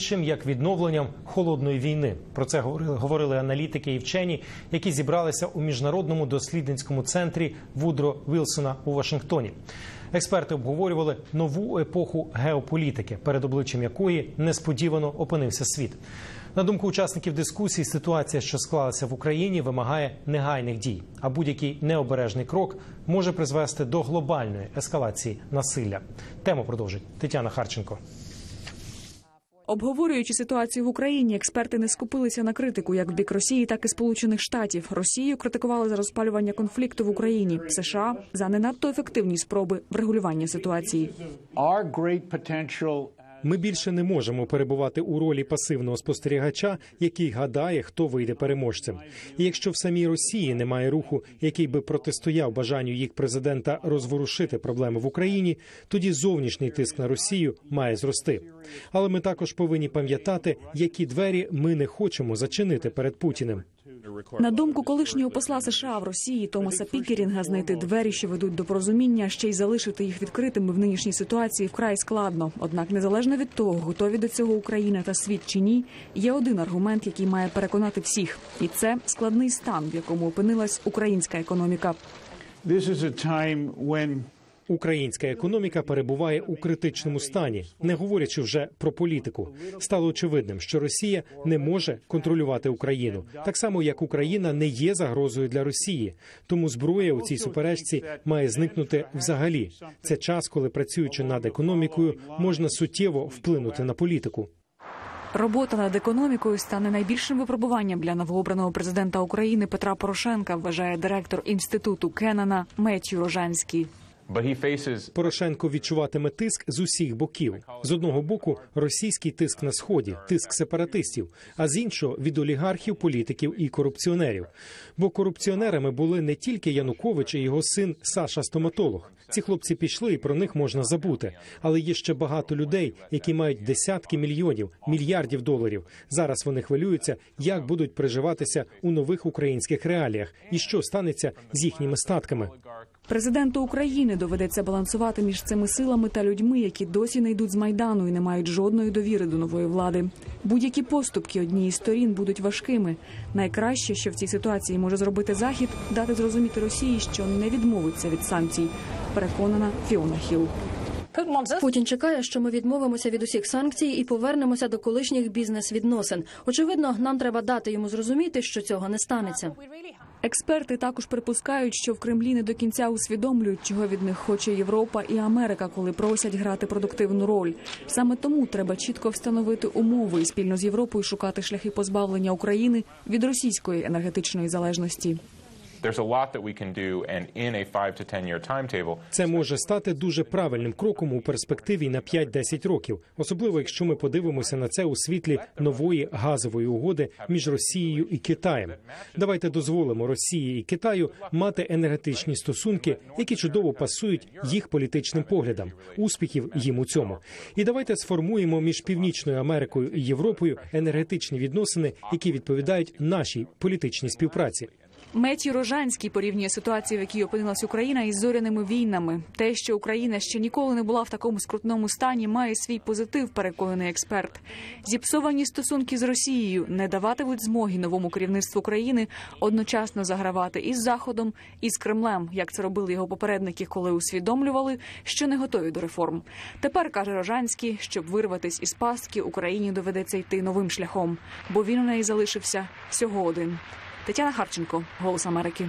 Чим як відновленням холодної війни про це говорили, говорили аналітики і вчені, які зібралися у міжнародному дослідницькому центрі Вудро Вілсона у Вашингтоні. Експерти обговорювали нову епоху геополітики, перед обличчям якої несподівано опинився світ. На думку учасників дискусії, ситуація, що склалася в Україні, вимагає негайних дій, а будь-який необережний крок може призвести до глобальної ескалації насилля. Тему продовжить Тетяна Харченко. Обговорюючи ситуацію в Україні, експерти не скупилися на критику як в бік Росії, так і Сполучених Штатів. Росію критикували за розпалювання конфлікту в Україні, США за не надто ефективні спроби врегулювання ситуації. Ми більше не можемо перебувати у ролі пасивного спостерігача, який гадає, хто вийде переможцем. І якщо в самій Росії немає руху, який би протистояв бажанню їх президента розворушити проблеми в Україні, тоді зовнішній тиск на Росію має зрости. Але ми також повинні пам'ятати, які двері ми не хочемо зачинити перед Путіним. На думку колишнього посла США в Росії Томаса Пікерінга, знайти двері, що ведуть до порозуміння, ще й залишити їх відкритими в нинішній ситуації вкрай складно. Однак, незалежно від того, готові до цього Україна та світ чи ні, є один аргумент, який має переконати всіх, і це складний стан, в якому опинилась українська економіка. this is a time when Українська економіка перебуває у критичному стані, не говорячи вже про політику. Стало очевидним, що Росія не може контролювати Україну, так само як Україна не є загрозою для Росії. Тому зброя у цій суперечці має зникнути взагалі. Це час, коли працюючи над економікою, можна суттєво вплинути на політику. Робота над економікою стане найбільшим випробуванням для новообраного президента України Петра Порошенка, вважає директор інституту Кеннана Меттью Рожанський. Порошенко відчуватиме тиск з усіх боків. З одного боку, російський тиск на сході, тиск сепаратистів, а з іншого від олігархів, політиків і корупціонерів. Бо корупціонерами були не тільки Янукович і його син Саша Стоматолог. Ці хлопці пішли, і про них можна забути. Але є ще багато людей, які мають десятки мільйонів, мільярдів доларів. Зараз вони хвилюються, як будуть переживатися у нових українських реаліях, і що станеться з їхніми статками. Президенту України доведеться балансувати між цими силами та людьми, які досі не йдуть з майдану і не мають жодної довіри до нової влади. Будь-які поступки однієї сторін будуть важкими. Найкраще, що в цій ситуації може зробити захід, дати зрозуміти Росії, що не відмовиться від санкцій. Переконана Фіона Хіл. Путін чекає, що ми відмовимося від усіх санкцій і повернемося до колишніх бізнес-відносин. Очевидно, нам треба дати йому зрозуміти, що цього не станеться. Експерти також припускають, що в Кремлі не до кінця усвідомлюють, чого від них хоче Європа і Америка, коли просять грати продуктивну роль. Саме тому треба чітко встановити умови і спільно з Європою шукати шляхи позбавлення України від російської енергетичної залежності. Це може стати дуже правильним кроком у перспективі на 5-10 років, особливо якщо ми подивимося на це у світлі нової газової угоди між Росією і Китаєм. Давайте дозволимо Росії і Китаю мати енергетичні стосунки, які чудово пасують їх політичним поглядам. Успіхів їм у цьому. І давайте сформуємо між Північною Америкою і Європою енергетичні відносини, які відповідають нашій політичній співпраці. Меті Рожанський порівнює ситуацію, в якій опинилась Україна, із зоряними війнами. Те, що Україна ще ніколи не була в такому скрутному стані, має свій позитив, переконаний експерт. Зіпсовані стосунки з Росією не даватимуть змоги новому керівництву країни одночасно загравати із Заходом і з Кремлем, як це робили його попередники, коли усвідомлювали, що не готові до реформ. Тепер каже Рожанський, щоб вирватись із пастки, Україні доведеться йти новим шляхом, бо він у неї залишився всього один. Тетяна Харченко, Голос Америки.